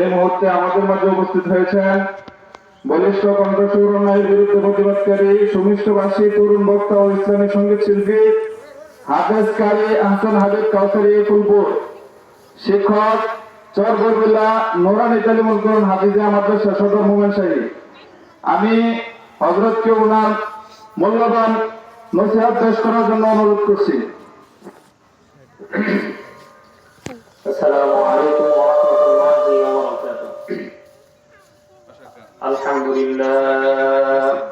এই মুহূর্তে আমাদের মাঝে উপস্থিত হয়েছেন বলিষ্ঠ কণ্ঠসুর অন্যায়ের বিরুদ্ধে প্রতিবাদকারী সুমিষ্টবাসী তরুণ বক্তা সংগীত শিল্পী হাফেজ কারি আহসান হাবিব কাউসারি ফুলপুর, শিক্ষক চরগরবিল্লা নোরানি তালিমুল করুন হাফিজা মাদ্রাসা সদর আমি হজরতকে ওনার মূল্যবান নসিহাত পেশ করার জন্য অনুরোধ করছি। আসসালামু আলাইকুম الحمد لله.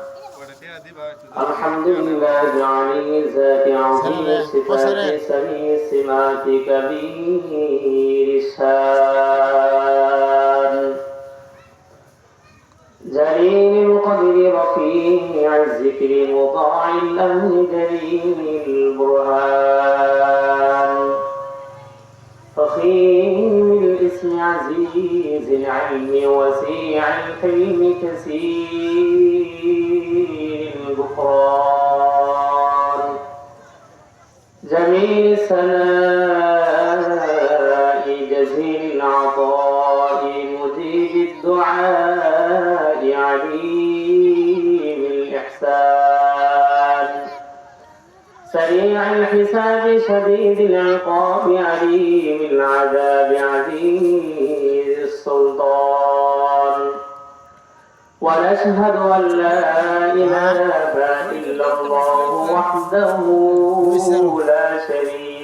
الحمد لله علي ذات عظيم الصفات سميع السمات كبير الشان الثناء جزيل العطاء مجيب الدعاء عليم الإحسان. سريع الحساب شديد العقاب عليم العذاب عزيز السلطان. ونشهد أن لا إله إلا الله وحده لا شريك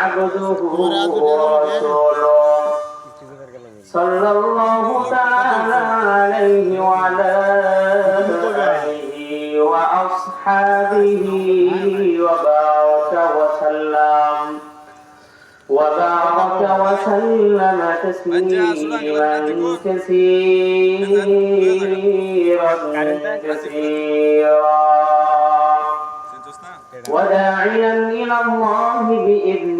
عبده ورسوله صلى الله تعالى عليه وعلى آله وأصحابه وبارك وسلم وبارك وسلم تسليما كثيرا كثيرا وداعيا إلى الله بإذنه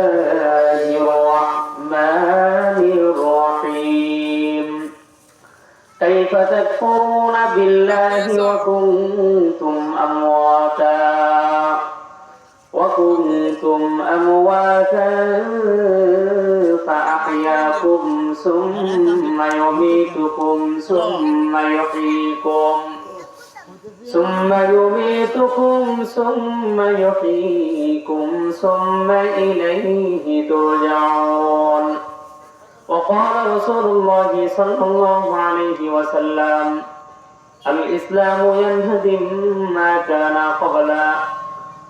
ثم يميتكم ثم يحييكم ثم يميتكم ثم يحييكم ثم إليه ترجعون وقال رسول الله صلى الله عليه وسلم الإسلام ينهدم ما كان قبله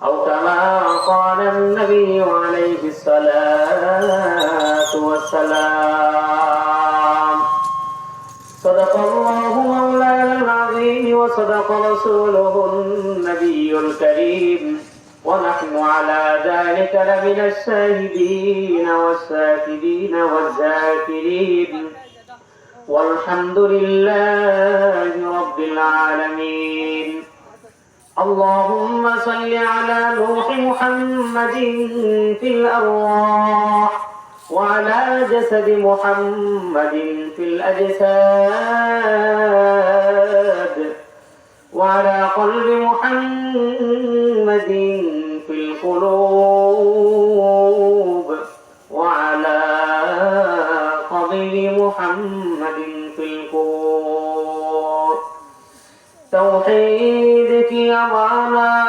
أو كما قال النبي عليه الصلاة والسلام وصدق رسوله النبي الكريم. ونحن على ذلك لمن الشاهدين والشاكرين والذاكرين. والحمد لله رب العالمين. اللهم صل على نوح محمد في الأرواح وعلى جسد محمد في الأجساد. وعلى قلب محمد في القلوب وعلى قضيب محمد في القبور توحيدك يا معنات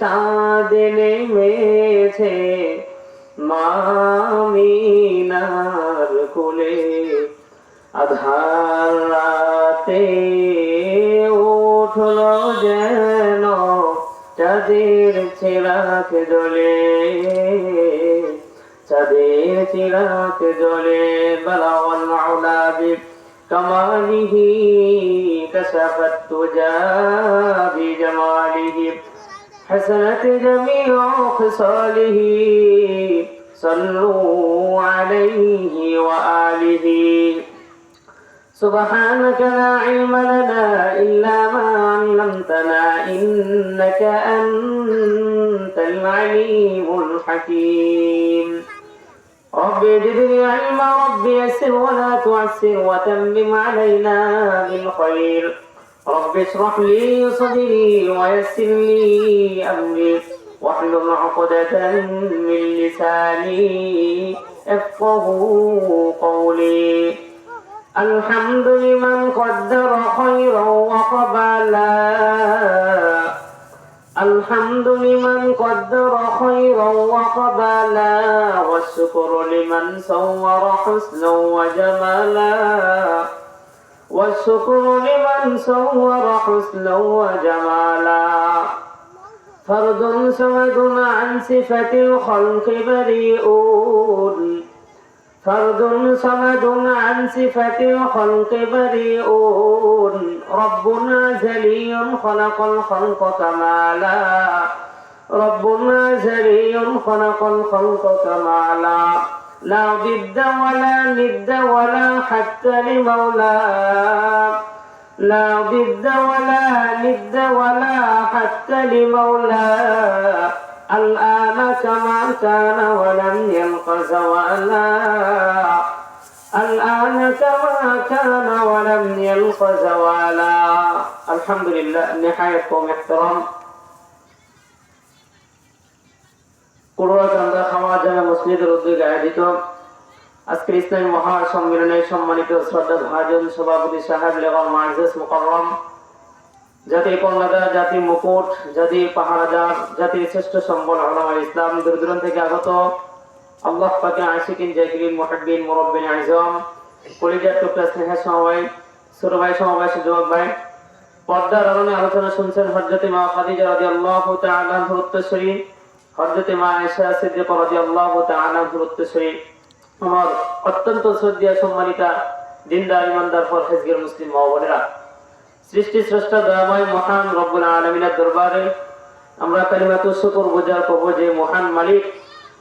চাঁদ নেমেছে মামিনার কোলে আধার রাতে উঠল যেন চাঁদের চিরাক জ্বলে চাঁদের চিরাক জ্বলে বলাওয়াল মাওলা كماله كشفت تجا بجماله حسنت جميع خصاله. صلوا عليه وآله. سبحانك لا علم لنا إلا ما علمتنا إنك أنت العليم الحكيم. رب زدني علما رب يسر ولا تعسر وتمم علينا بالخير. رب اشرح لي صدري ويسر لي أمري واحلل عقدة من لساني يفقه قولي. الحمد لمن قدر خيرا وقبلا. الحمد لمن قدر خيرا وقبلا. والشكر لمن صور حسنا وجمالا والشكر لمن صور حسنا وجمالا فرد سمد عن صفة الخلق بريئون فرد صمد عن صفة الخلق بريئون ربنا جلي خلق الخلق كمالا ربنا جلي خلق الخلق كمالا لا ضد ولا ند ولا حتى لمولاه لا ضد ولا ند ولا حتى لمولاه الآن كما كان ولم يلق زوالا. الآن كما كان ولم يلق زوالا. الحمد لله نهاية احترام. قرة মসজিদের উদ্যোগে আয়োজিত ইসলামী সম্মানিত শ্রদ্ধা ভাজন সভাপতি সাহেব মার্জেস জাতির জাতির মুকুট, জাতির পাহারাদার, জাতির শ্রেষ্ঠ সম্বল ইসলাম থেকে আগত আল্লাহ পাকে আশিকিন মুরব্বিন কলিজার টুকরা আলোচনা শুনছেন হজরতে মা খাদিজা রাদিয়াল্লাহু তাআলা উত্তরসূরি হজরতে মা তাআলা উত্তরসূরি আমার অত্যন্ত শ্রদ্ধেয় সম্মানিতা দিনদার ইমানদার মুসলিম সৃষ্টি স্রষ্টা দয়াময় মহান রব্বুল দরবারে আমরা বোঝার যে মহান মালিক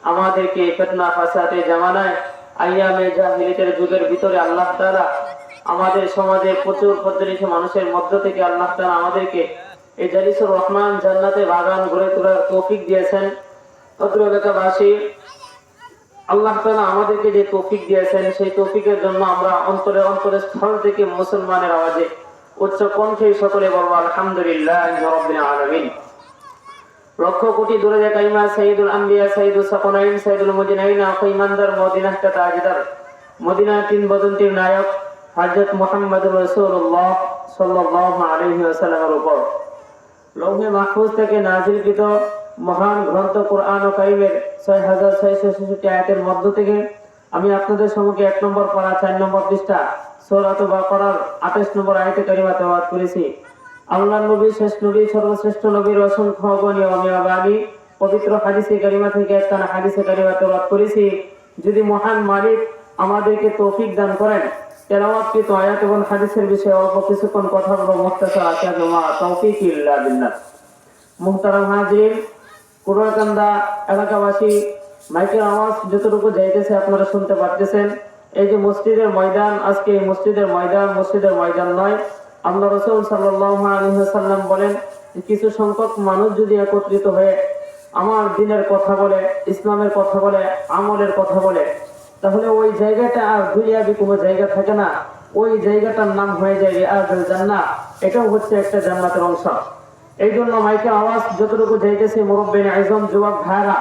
আমাদেরকে ফেতনা ফাসাতে জামানায় আইয়ামে যুগের ভিতরে আল্লাহ তাআলা আমাদের সমাজে প্রচুর প্রচলিত মানুষের মধ্য থেকে আল্লাহ তাআলা আমাদেরকে এই জালিসুর রহমান জান্নাতে বাগান গড়ে তোলার তৌফিক দিয়েছেন। অত্র আল্লাহ তাআলা আমাদেরকে যে তৌফিক দিয়েছেন, সেই তৌফিকের জন্য আমরা অন্তরে অন্তরে স্থল থেকে মুসলমানের আওয়াজে উচ্চ কণ্ঠে সকলে বলব, আলহামদুলিল্লাহ লক্ষ কোটি দূরে যে কাইমা সাইদুল আম্বিয়া সাইদুল সাকুনাইন সাইদুল মুজিনাইন আকিমানদার মদিনাহ কা তাজদার। মদিনা তিন বদন্তির নায়ক, হযরত মুহাম্মদুর রাসূলুল্লাহ সাল্লাল্লাহু আলাইহি ওয়াসাল্লামের উপর। লৌহে মাহফুজ থেকে নাজিলকৃত মহান গ্রন্থ কোরআন ও কারিমের ছয় হাজার ছয়শো ছেষট্টি আয়াতের মধ্য থেকে আমি আপনাদের সম্মুখে এক নম্বর পাড়া চার নম্বর পৃষ্ঠা, সৌরাত বা করার আঠাশ নম্বর আয়তে কারিমা তেবাদ করেছি। আল্লাহ নবী, শেষ নবী, সর্বশ্রেষ্ঠ নবীর অসংখ্য অগণীয় অমিয়া বাণী পবিত্র হাদিসে কারিমা থেকে একখানা হাদিসে কারিমা তেবাদ করেছি। যদি মহান মালিক আমাদেরকে তৌফিক দান করেন তেলাওয়াতকৃত আয়াত এবং হাদিসের বিষয়ে অল্প কিছুক্ষণ কথা বলব। মোস্তাসা আচার জমা তৌফিক ইল্লা বিল্লাহ। মুহতারাম হাজির কুড়াকান্দা এলাকাবাসী মাইকের আওয়াজ যতটুকু যাইতেছে আপনারা শুনতে পারতেছেন। এই যে মসজিদের ময়দান, আজকে এই মসজিদের ময়দান মসজিদের ময়দান নয়। আল্লাহ রসুল সাল্লাম বলেন, কিছু সংখ্যক মানুষ যদি একত্রিত হয়ে আমার দিনের কথা বলে, ইসলামের কথা বলে, আমলের কথা বলে, তাহলে ওই জায়গাটা আর দুনিয়াবি কোনো জায়গা থাকে না। ওই জায়গাটার নাম হয়ে যায় আর জান্না এটাও হচ্ছে একটা জান্নাতের অংশ। এই জন্য মাইকের আওয়াজ যতটুকু যাইতেছে, মুরব্বিন আজম, যুবক ভাইরা,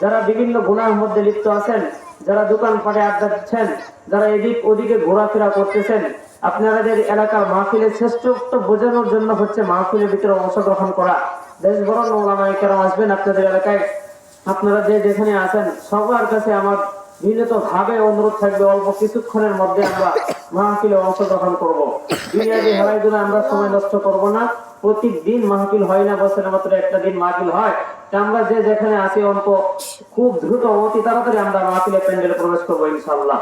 যারা বিভিন্ন গুণার মধ্যে লিপ্ত আছেন, যারা দোকান পাটে আড্ডা দিচ্ছেন, যারা এদিক ওদিকে ঘোরাফেরা করতেছেন আপনাদের এলাকার মাহফিলের শ্রেষ্ঠত্ব বোঝানোর জন্য হচ্ছে মাহফিলের ভিতরে অংশগ্রহণ করা। দেশ বড় ওলামায়ে কেরাম আসবেন আপনাদের এলাকায়। আপনারা যে যেখানে আছেন, সবার কাছে আমার বিনীত ভাবে অনুরোধ থাকবে, অল্প কিছুক্ষণের মধ্যে আমরা মাহফিলে অংশগ্রহণ করব। দুনিয়াকে হেলাই দিলে আমরা সময় নষ্ট করব না। প্রতিদিন মাহফিল হয় না বছরে মাত্র একটা দিন মাহফিল হয়। আমরা যে যেখানে আছি অল্প, খুব দ্রুত, অতি তাড়াতাড়ি আমরা মাহফিলে প্যান্ডেলে প্রবেশ করব ইনশাল্লাহ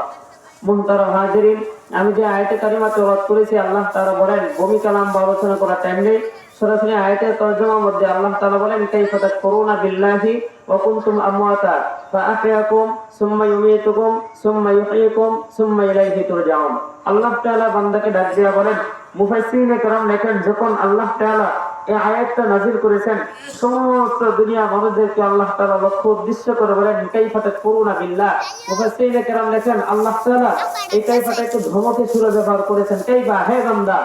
মুহতারা হাজিরিন, আমি যে আয়াতে কারিমা তেলাওয়াত করেছি, আল্লাহ তারা বলেন ভূমিকা নাম বা আলোচনা করার টাইম নেই। সরাসরি আয়াতের তর্জমার মধ্যে আল্লাহ তাআলা বলেন, কাইফা তাকফুরুনা বিল্লাহি ওয়া কুনতুম আমওয়াতা ফাআহয়াকুম সুম্মা ইউমীতুকুম সুম্মা ইউহয়িকুম সুম্মা ইলাইহি তুরজাউন। আল্লাহ তাআলা বান্দাকে ডাক দিয়া বলেন, মুফাসসিরিনে কেরাম লেখেন, যখন আল্লাহ তাআলা এই আয়াতটা করেছেন, সমস্ত দুনিয়া মানুষদেরকে আল্লাহ লক্ষ্য উদ্দেশ্য করে বলেন তাকফুরুনা বিল্লাহ। লেখেন, আল্লাহ তাআলা এই একটু ধমকে ব্যবহার করেছেন। হে বান্দা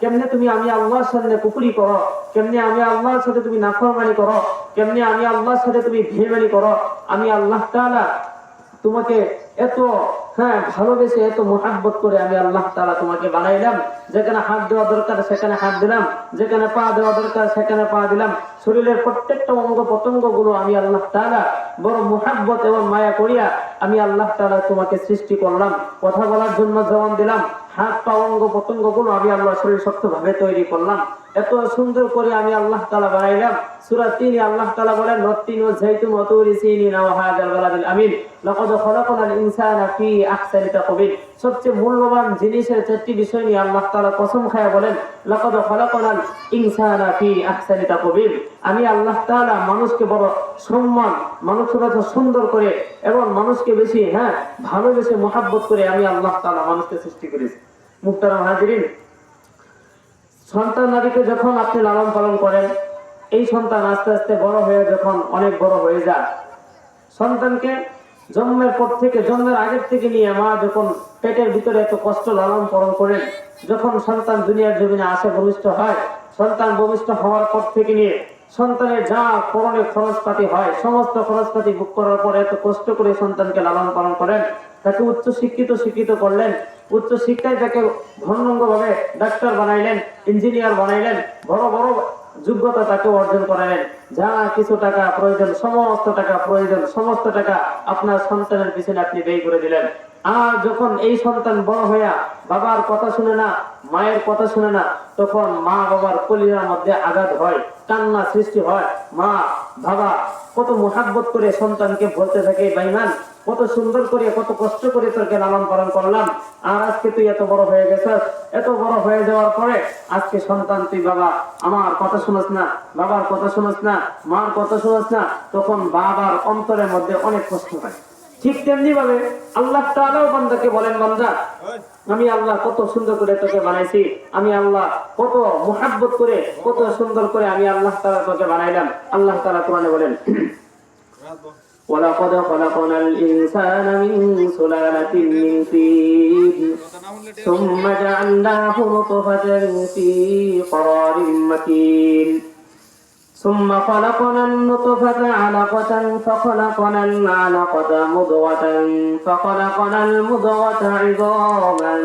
কেমনে তুমি আমি আল্লাহর সামনে কুকুরি করো? কেমনে আমি আল্লাহর সাথে তুমি নাফরমানি করো? কেমনে আমি আল্লাহর সাথে তুমি ভেমানি করো? আমি আল্লাহ তাআলা তোমাকে এত হ্যাঁ ভালোবেসে এত মোহাব্বত করে আমি আল্লাহ তাআলা তোমাকে বানাইলাম। যেখানে হাত দেওয়া দরকার, সেখানে হাত দিলাম। যেখানে পা দেওয়া দরকার, সেখানে পা দিলাম। শরীরের প্রত্যেকটা অঙ্গ প্রত্যঙ্গগুলো আমি আল্লাহ তাআলা বড় মোহাব্বত এবং মায়া করিয়া আমি আল্লাহ তাআলা তোমাকে সৃষ্টি করলাম। কথা বলার জন্য জবান দিলাম। হাত পা অঙ্গ প্রত্যঙ্গগুলো আমি আল্লাহ শরীর শক্ত ভাবে তৈরি করলাম। এত সুন্দর করে আমি আল্লাহ তালা বানাইলাম। সূরা 3 আল্লাহ তালা বলেন, নত্তিন ও যাইতুন ওয়া তুরি সিনিন ওয়া হাদাল বালাদিল আমিন। লাকাদ খলাকনাল ইনসানা ফি আহসানি তাকবীর সবচেয়ে মূল্যবান জিনিসের চারটি বিষয় নিয়ে আল্লাহ কসম খায়া বলেন ইনসানা ফি আহসানি তাকবীর আমি আল্লাহ মানুষকে বড় সম্মান, মানুষের কাছে সুন্দর করে এবং মানুষকে বেশি হ্যাঁ ভালোবেসে মোহাব্বত করে আমি আল্লাহ তাআলা মানুষকে সৃষ্টি করেছি। মুহতারাম হাজিরিন, সন্তান নারীকে যখন আপনি লালন পালন করেন, এই সন্তান আস্তে আস্তে বড় হয়ে যখন অনেক বড় হয়ে যায়, সন্তানকে জন্মের পর থেকে, জন্মের আগের থেকে নিয়ে মা যখন পেটের ভিতরে এত কষ্ট লালন পালন করেন, যখন সন্তান দুনিয়ার জমিনে আসে ভূমিষ্ঠ হয়, সন্তান ভূমিষ্ঠ হওয়ার পর থেকে নিয়ে সন্তানের যা করণে খরচপাতি হয়, সমস্ত খরচপাতি বুক করার পর এত কষ্ট করে সন্তানকে লালন পালন করেন, তাকে উচ্চ শিক্ষিত শিক্ষিত করলেন, উচ্চ শিক্ষায় তাকে ঘনঙ্গ ভাবে ডাক্তার বানাইলেন, ইঞ্জিনিয়ার বানাইলেন, বড় বড় যোগ্যতা তাকে অর্জন করালেন যা কিছু টাকা প্রয়োজন, সমস্ত টাকা প্রয়োজন, সমস্ত টাকা আপনার সন্তানের পিছনে আপনি ব্যয় করে দিলেন। আর যখন এই সন্তান বড় হইয়া বাবার কথা শুনে না, মায়ের কথা শুনে না, তখন মা বাবার কলিজার মধ্যে আঘাত হয়, কান্না সৃষ্টি হয়। মা, বাবা কত মোহাব্বত করে সন্তানকে বলতে থাকে বাইমান কত সুন্দর করে, কত কষ্ট করে তোকে লালন পালন করলাম। আর আজকে তুই এত বড় হয়ে গেছিস, এত বড় হয়ে যাওয়ার পরে আজকে সন্তান তুই বাবা, আমার কথা শুনস না, বাবার কথা শুনস না, মার কথা শুনস না, তখন বাবার অন্তরের মধ্যে অনেক কষ্ট হয়। ঠিক তেমনি ভাবে আল্লাহ তাআলাও বান্দাকে বলেন বান্দা আমি আল্লাহ কত সুন্দর করে তোকে বানাইছি আমি আল্লাহ কত মোহাব্বত করে কত সুন্দর করে আমি আল্লাহ তাআলা তোকে বানাইলাম আল্লাহ তাআলা কোরআনে বলেন ولقد خلقنا الإنسان من سلالة من طين ثم جعلناه نطفة في قرار مكين ثم خلقنا النطفة علقة فخلقنا العلقة مضغة فخلقنا المضغة عظاما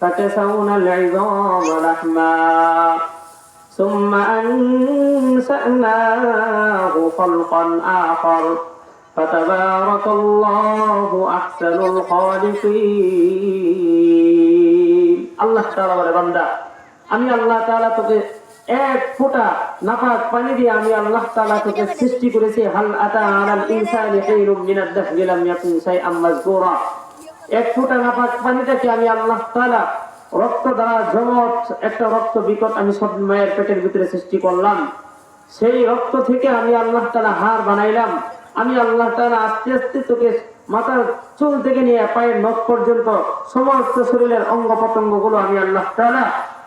فكسونا العظام لحما ثم أنشأناه خلقا آخر فتبارك الله أحسن الخالقين الله تعالى বলে বান্দা আমি আল্লাহ তাআলা তোকে এক ফোঁটা নাপাক পানি দিয়ে আমি আল্লাহ তাআলা তোকে সৃষ্টি করেছি। হাল আতা আলাল ইনসানি খায়রুম মিনাদ দাহরি লাম ইয়াকুন শাইআম মাযকুরা এক ফোঁটা নাপাক পানিটাকে আমি আল্লাহ তাআলা রক্ত দ্বারা জমট একটা রক্ত বিকট আমি সব মায়ের পেটের ভিতরে সৃষ্টি করলাম। সেই রক্ত থেকে আমি আল্লাহ তাআলা হাড় বানাইলাম। আমি আল্লাহ তাআলা আস্তে আস্তে তোকে মাথার চুল থেকে নিয়ে পায়ের নখ পর্যন্ত সমস্ত শরীরের অঙ্গ প্রত্যঙ্গগুলো আমি আল্লাহ তাআলা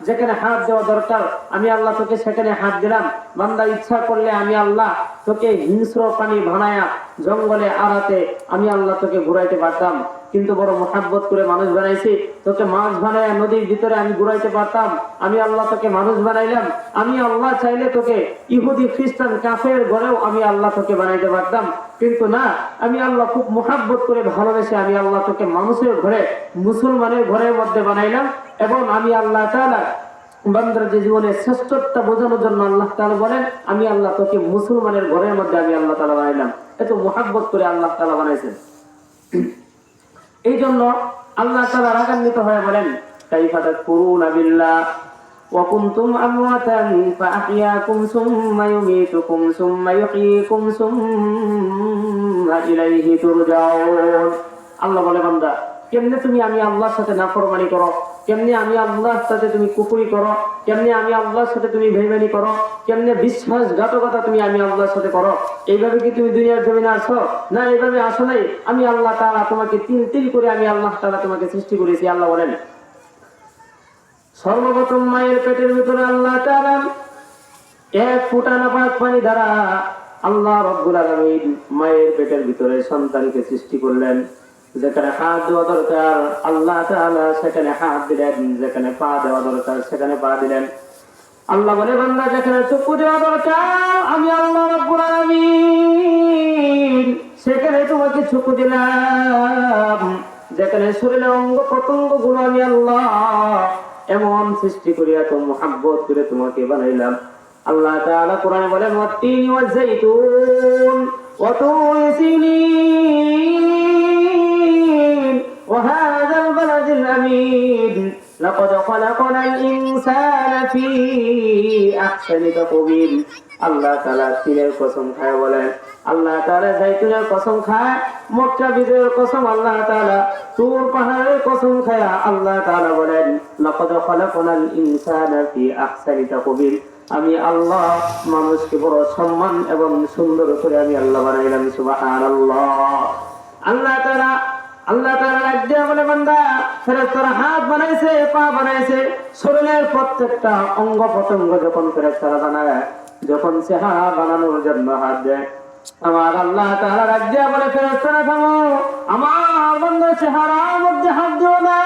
যেখানে হাত দেওয়া দরকার, আমি আল্লাহ তোকে সেখানে হাত দিলাম। বান্দা ইচ্ছা করলে আমি আল্লাহ তোকে হিংস্র পানি বানায়া জঙ্গলে আড়াতে আমি আল্লাহ তোকে ঘুরাইতে পারতাম। কিন্তু বড় মোহাব্বত করে মানুষ বানাইছি। তোকে মাছ বানায় নদীর ভিতরে আমি ঘুরাইতে পারতাম, আমি আল্লাহ তোকে মানুষ বানাইলাম, আমি আল্লাহ চাইলে তোকে ইহুদি, খ্রিস্টান, কাফের ঘরেও আমি আল্লাহ তোকে বানাইতে পারতাম। কিন্তু না, আমি আল্লাহ খুব মোহাব্বত করে ভালোবেসে আমি আল্লাহ তোকে মানুষের ঘরে, মুসলমানের ঘরের মধ্যে বানাইলাম এবং আমি আল্লাহ বান্দার যে জীবনে শ্রেষ্ঠত্ব বোঝানোর জন্য আল্লাহ তাআলা বলেন, আমি আল্লাহ তোকে মুসলমানের ঘরের মধ্যে আমি আল্লাহ তাআলা বানাইলাম। এত মোহাব্বত করে আল্লাহ তাআলা বানাইছেন। এই জন্য আল্লাহ তাআলা রাগান্বিত হয়ে বলেন কাইফা তাকফুরুনা বিল্লাহ وكنتم أمواتا فأحياكم ثم يميتكم ثم يحييكم ثم إليه ترجعون আল্লাহ বলে বান্দা কেমনে তুমি আমি আল্লাহর সাথে নাফরমানি করো? কেমনে আমি আল্লাহর সাথে তুমি কুকুরি করো? কেমনে আমি আল্লাহর সাথে তুমি বেইমানি করো? কেমনে বিশ্বাসঘাতকতা তুমি আমি আল্লাহর সাথে করো? এইভাবে কি তুমি দুনিয়ার জমিনে আসো? না, এইভাবে আসো নাই। আমি আল্লাহ তাআলা তোমাকে তিল তিল করে আমি আল্লাহ তাআলা তোমাকে সৃষ্টি করেছি, আল্লাহ বলেন। সর্বপ্রথম মায়ের পেটের ভিতরে আল্লাহ তাআলা এক ফুটা নাপাক পানি দ্বারা আল্লাহ রব্বুল আলামিন মায়ের পেটের ভিতরে সন্তানকে সৃষ্টি করলেন। যেখানে হাত দেওয়া দরকার, আল্লাহ সেখানে হাত দিলেন, যেখানে পা দেওয়া দরকার সেখানে পা দিলেন। আল্লাহ বলে, বান্দা, যেখানে চক্ষু দেওয়া দরকার, আমি আল্লাহ রব্বুল সেখানে তোমাকে চক্ষু দিলাম। যেখানে শরীরের অঙ্গ প্রত্যঙ্গগুলো আমি আল্লাহ এমন সৃষ্টি করি এত মোহাব্বত করে তোমাকে বানাইলাম। আল্লাহ তাআলা কোরআনে বলেন, ওয়াত্তিনি ওয়াজাইতুন ওয়া তুরি সিনিন। وهذا البلد الأمين لقد خلقنا الإنسان في أحسن تقويم আল্লাহ তাআলা তিলের কসম খায় বলেন আল্লাহ তাআলা জাইতুনের কসম খায় মক্কা বিজয়ের কসম আল্লাহ তাআলা তুর পাহাড়ের কসম খায় আল্লাহ তাআলা বলেন লাকাদ খালাকনাল ইনসানা ফি আহসানি তাকবীর আমি আল্লাহ মানুষকে বড় সম্মান এবং সুন্দর করে আমি আল্লাহ বানাইলাম সুবহানাল্লাহ আল্লাহ তাআলা আল্লাহ ফেরেশতারা হাত বানাইছে, পা বানাইছে। শরীরের প্রত্যেকটা অঙ্গ প্রত্যঙ্গ যখন ফেরেশতারা বানায়, যখন চেহারা বানানোর জন্য হাত দেয়। আমার আল্লাহ রাজ্য বলে, ফেরেশতারা থামো, আমার চেহারার মধ্যে হাত দিও না।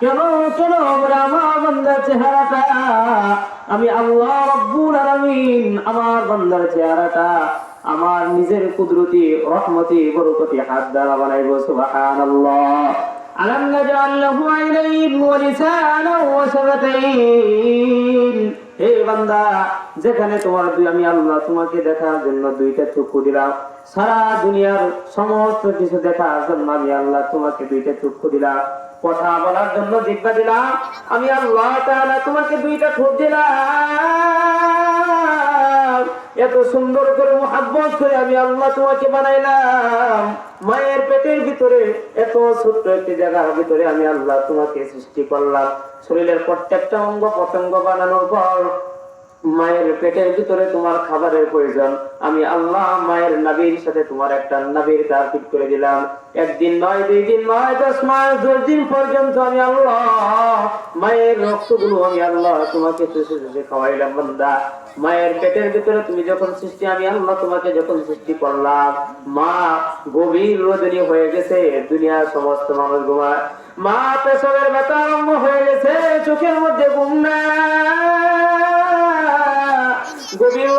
কেন কেন আমার চেহারাটা, আমি আল্লাহ আমার বান্দার চেহারাটা আমার নিজের কুদরতি, রহমতি, বরকতি হাত দ্বারা বানাইব, সুবহানাল্লাহ। আলাম নাজআল লাহু আইনাইন ওয়া ওয়া শাফাতাইন হে বান্দা, যেখানে তোমার দুই আমি আল্লাহ তোমাকে দেখার জন্য দুইটা চক্ষু দিলাম। সারা দুনিয়ার সমস্ত কিছু দেখার জন্য আমি আল্লাহ তোমাকে দুইটা চক্ষু দিলাম। কথা বলার জন্য জিজ্ঞা দিলাম। আমি আল্লাহ তাআলা তোমাকে দুইটা ঠোঁট দিলাম। এত সুন্দর করে মোহাব্বত করে আমি আল্লাহ তোমাকে বানাইলাম। মায়ের পেটের ভিতরে এত ছোট্ট একটি জায়গার ভিতরে আমি আল্লাহ তোমাকে সৃষ্টি করলাম। শরীরের প্রত্যেকটা অঙ্গ প্রত্যঙ্গ বানানোর পর মায়ের পেটের ভিতরে তোমার খাবারের প্রয়োজন। আমি আল্লাহ মায়ের নাবির সাথে তোমার একটা নাবির তারকিব করে দিলাম। একদিন নয়, দুই দিন নয়, দশ মাস, দশ দিন পর্যন্ত আমি আল্লাহ, মায়ের রক্তগুলো আমি আল্লাহ তোমাকে খাওয়াইলাম, বান্দা। মায়ের পেটের ভিতরে তুমি যখন সৃষ্টি, আমি আল্লাহ তোমাকে যখন সৃষ্টি করলাম, মা গভীর রোদনী হয়ে গেছে, দুনিয়ার সমস্ত মানুষ ঘুমায়। মা পেশবের ব্যথা আরম্ভ হয়ে গেছে, চোখের মধ্যে ঘুম না গভীর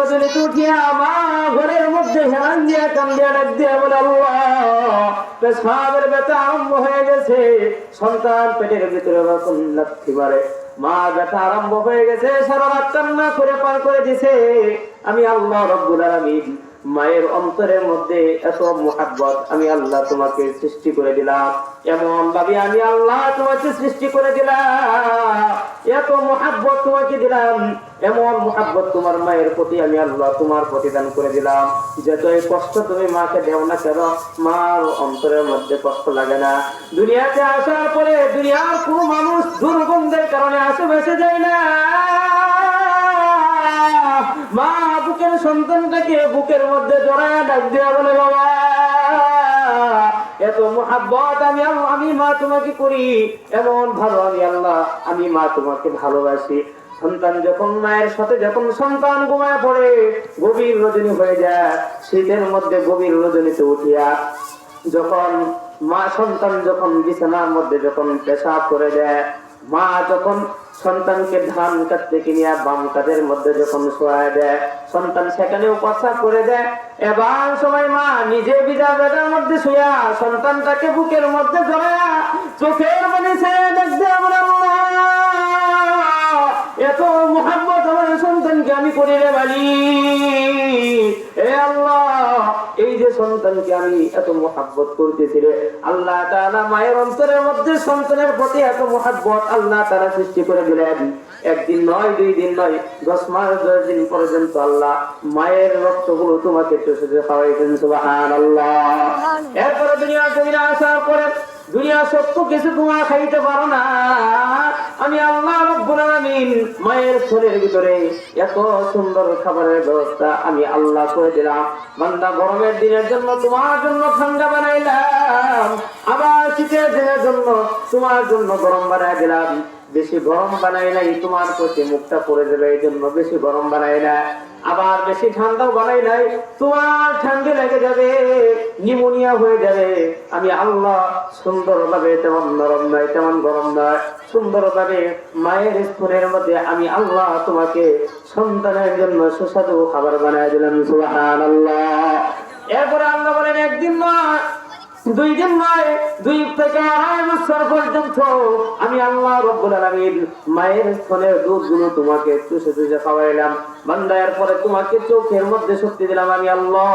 মা ঘরের মধ্যে দিয়া কান্দিয়া ডাক দিয়া বলে আরম্ভ হয়ে গেছে। সন্তান পেটের ভিতরে রকম মা ব্যথা আরম্ভ হয়ে গেছে, সারা রাত কান্না করে পার করে দিছে। আমি আল্লাহ রব্বুল আলামিন মায়ের অন্তরের মধ্যে এত মোহাব্বত আমি আল্লাহ তোমাকে সৃষ্টি করে দিলাম। এমন ভাবে আমি আল্লাহ তোমাকে সৃষ্টি করে দিলাম। এত মোহাব্বত তোমাকে দিলাম। এমন মোহাব্বত তোমার মায়ের প্রতি আমি আল্লাহ তোমার প্রতিদান করে দিলাম। যতই কষ্ট তুমি মাকে দেও না কেন, মার অন্তরের মধ্যে কষ্ট লাগে না। দুনিয়াতে আসার পরে দুনিয়ার কোনো মানুষ দুর্গন্ধের কারণে আসে বেসে যায় না। মা বুকের সন্তানটাকে বুকের মধ্যে জড়ায় ডাক দেওয়া বলে, বাবা, এত মোহাব্বত আমি আল্লাহ, আমি মা তোমাকে করি। এমন ভালো আমি আল্লাহ, আমি মা তোমাকে ভালোবাসি। সন্তান যখন মায়ের সাথে যখন সন্তান ঘুমায় পড়ে, গভীর রজনী হয়ে যায়, শীতের মধ্যে গভীর রজনীতে উঠিয়া যখন মা সন্তান যখন বিছানার মধ্যে যখন পেশাব করে দেয়, মা যখন সন্তানকে ধান কাটতে কিনিয়া বাম কাদের মধ্যে যখন শোয়া দেয়, সন্তান সেখানেও পাশা করে দেয়। এবার সময় মা, নিজে বিজা বেদার মধ্যে শুয়া, সন্তানটাকে বুকের মধ্যে জড়ায়া, চোখের মানে সে দেখতে আমরা এত মোহাম্মত আমার সন্তানকে আমি করি রে বাড়ি এ আল্লাহ এই যে সন্তানকে আমি এত মোহাব্বত করতেছি রে আল্লাহ তাআলা মায়ের অন্তরের মধ্যে সন্তানের প্রতি এত মোহাব্বত আল্লাহ তাআলা সৃষ্টি করে দিলেন। একদিন নয় দুই দিন নয় দশ মাস দশ দিন পর্যন্ত আল্লাহ মায়ের রক্তগুলো তোমাকে চষে খাওয়াইছেন আল্লাহ এরপরে দুনিয়া আসার পরে দুনিয়া সত্য কিছু তোমার খাইতে পারো না। আমি আল্লাহ রব্বুল আলামিন মায়ের শরীরের ভিতরে এত সুন্দর খাবারের ব্যবস্থা আমি আল্লাহ করে দিলাম। বান্দা গরমের দিনের জন্য তোমার জন্য ঠান্ডা বানাইলাম। আবার শীতের দিনের জন্য তোমার জন্য গরম বানাই দিলাম। বেশি গরম বানাই নাই, তোমার প্রতি মুখটা পড়ে যাবে এই জন্য বেশি গরম বানাই না আবার বেশি ঠান্ডাও বানাই নাই, তোমার ঠান্ডা লেগে যাবে, নিমোনিয়া হয়ে যাবে। আমি আল্লাহ সুন্দর ভাবে তেমন নরম নয় তেমন গরম নয় সুন্দর ভাবে মায়ের স্তনের মধ্যে আমি আল্লাহ তোমাকে সন্তানের জন্য সুস্বাদু খাবার বানায় দিলাম সুবাহান আল্লাহ এরপরে আল্লাহ বলেন, একদিন নয়, দুই দিন নয়, দুই থেকে আড়াই বছর পর্যন্ত আমি আল্লাহ রব্বুল আলামিন মায়ের স্তনের দুধগুলো তোমাকে চুষে চুষে খাওয়াইলাম। বান্দা পরে তোমাকে চোখের মধ্যে শক্তি দিলাম আমি আল্লাহ।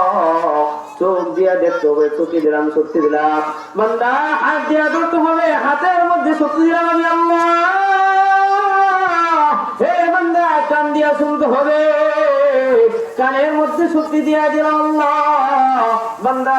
চোখ দিয়া দেখতে হবে, চোখে দিলাম, শক্তি দিলাম। বান্দা, হাত দিয়া দেখতে হবে, হাতের মধ্যে শক্তি দিলাম আমি আল্লাহ। হে বান্দা, কান দিয়া শুনতে হবে, কানের মধ্যে শক্তি দিয়া দিলাম আল্লাহ। বান্দা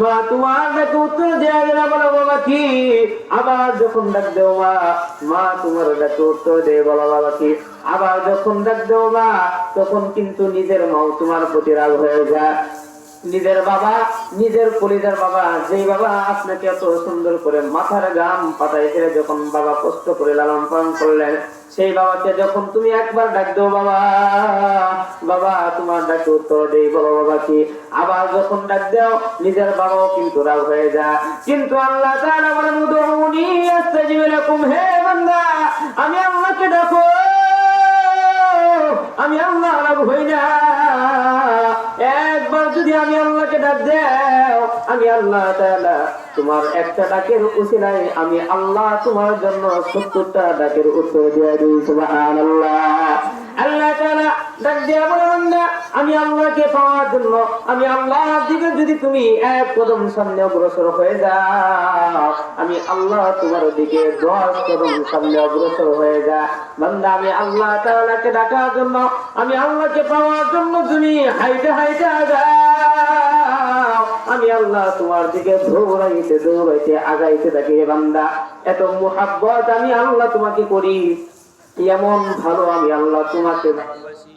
মা, তোমার ডাকে উত্তর দেওয়া গেলে বলো বাবা কি? আবার যখন ডাক দেও মা মা, তোমার ডাকে উত্তর দেয়, বলো বাবা কি? আবার যখন ডাক দেও মা, তখন কিন্তু নিজের মাও তোমার প্রতি রাগ হয়ে যায়। নিজের বাবা, নিজের পরিবার বাবা, যেই বাবা আপনাকে এত সুন্দর করে মাথার গাম পাতায় ফেলে যখন বাবা কষ্ট করে লালন পালন করলেন, সেই বাবাকে যখন তুমি একবার ডাক দাও, বাবা বাবা, তোমার ডাকে উত্তর দেই বলো বাবা, কি? আবার যখন ডাক দাও, নিজের বাবাও কিন্তু রাগ হয়ে যায়। কিন্তু আল্লাহ তাআলা বলেন, উদউনি, আস্তাজিব লাকুম, হে বান্দা, আমি আল্লাহকে ডাকো। আমি আল্লাহ আলাপ হই না। একবার যদি আমি আল্লাহকে ডাক দেও, আমি আল্লাহ তোমার একটা ডাকের উসিলায় আমি আল্লাহ তোমার জন্য সত্তরটা ডাকের উত্তর দিয়ে দিই, সুবহানাল্লাহ। আল্লাহ আমি আল্লাহকে পাওয়ার জন্য, আমি আল্লাহর দিকে যদি তুমি এক কদম সামনে অগ্রসর হয়ে যাও, আমি আল্লাহ তোমার দিকে দশ কদম সামনে অগ্রসর হয়ে যা। বান্দা, আমি আল্লাহ তাআলাকে ডাকার জন্য, আমি আল্লাহকে পাওয়ার জন্য তুমি হাইটে হাইটে যাও আমি আল্লাহ তোমার দিকে দৌড়াইতে দৌড়াইতে আগাইতে থাকি বান্দা। এত মুহাব্বত আমি আল্লাহ তোমাকে করি। এমন ভালো আমি আল্লাহ তোমাকে ভালোবাসি